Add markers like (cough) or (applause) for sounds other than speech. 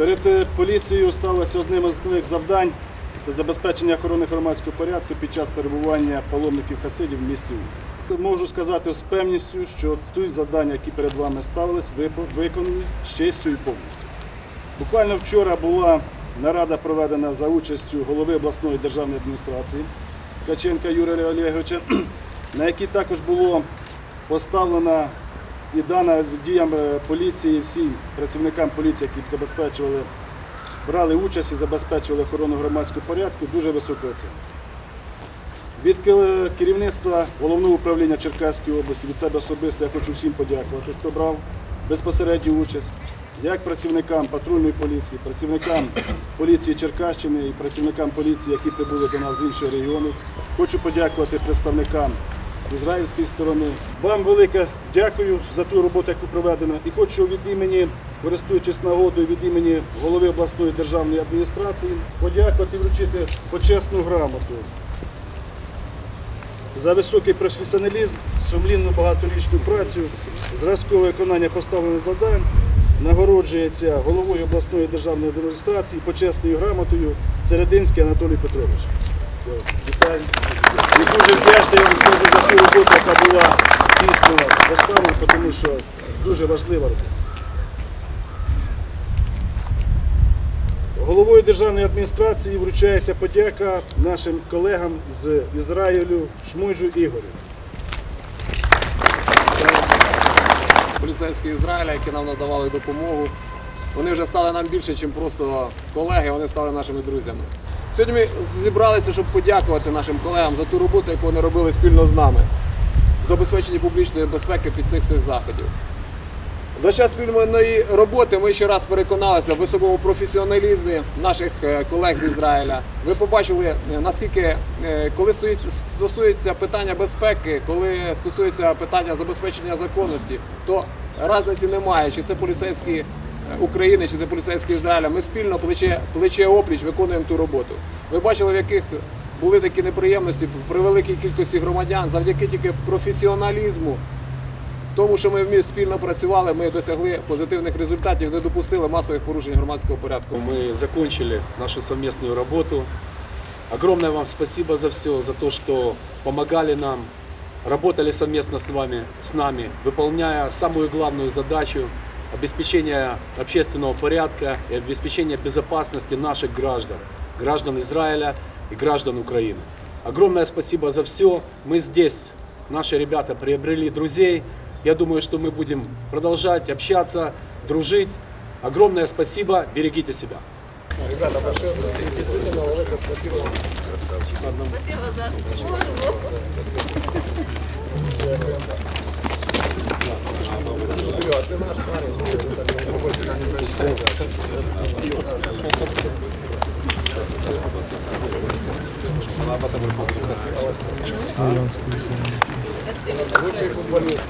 Перед е, поліцією сталося одним із основних завдань це забезпечення охорони громадського порядку під час перебування паломників хасидів в місті. Умань. Можу сказати з певністю, що ті завдання, які перед вами ставились, виконані з честю і повністю. Буквально вчора була нарада проведена за участю голови обласної державної адміністрації Ткаченка Юрія Олеговича, (clears throat) на якій також було поставлена і дана діям е, поліції всім працівникам поліції, які забезпечували, брали участь і забезпечували охорону громадського порядку, дуже високу оцінку. Від керівництва головного управління Черкаської області від себе особисто я хочу всім подякувати, хто брав безпосередню участь, як працівникам патрульної поліції, працівникам поліції Черкащини і працівникам поліції, які прибули до нас з інших регіонів. Хочу подякувати представникам ізраїльської сторони. Вам велике дякую за ту роботу, яку проведено. І хочу від імені, користуючись нагодою, від імені голови обласної державної адміністрації, подякувати і вручити почесну грамоту за високий професіоналізм, сумлінну багаторічну працю, зразкове виконання поставлених завдань нагороджується головою обласної державної адміністрації почесною грамотою Серединський Анатолій Петрович. І дуже вдячний я вам скажу за ту роботу, яка була дійсно поставлена, тому що дуже важлива робота. Головою державної адміністрації вручається подяка нашим колегам з Ізраїлю Шмуджу Ігорю. поліцейські Ізраїля, які нам надавали допомогу. Вони вже стали нам більше, ніж просто колеги, вони стали нашими друзями. Сьогодні ми зібралися, щоб подякувати нашим колегам за ту роботу, яку вони робили спільно з нами, забезпечення публічної безпеки під цих цих заходів. За час спільної роботи ми ще раз переконалися в високому професіоналізмі наших е, колег з Ізраїля. Ви побачили, е, наскільки, е, коли стосується питання безпеки, коли стосується питання забезпечення законності, то різниці немає, чи це поліцейські України, чи це поліцейські Ізраїля. Ми спільно плече, плече опліч виконуємо ту роботу. Ви бачили, в яких були такі неприємності при великій кількості громадян завдяки тільки професіоналізму тому, що ми спільно працювали, ми досягли позитивних результатів, не допустили масових порушень громадського порядку. Мы закончили нашу совместную работу. Огромное вам спасибо за все, за то, что помогали нам, работали совместно с вами, с нами, выполняя самую главную задачу обеспечения общественного порядка и обеспечения безопасности наших граждан, граждан Израиля и граждан Украины. Огромное спасибо за все. Мы здесь, наши ребята, приобрели друзей. Я думаю, что мы будем продолжать общаться, дружить. Огромное спасибо, берегите себя. Спасибо за службу. Лучший футболист.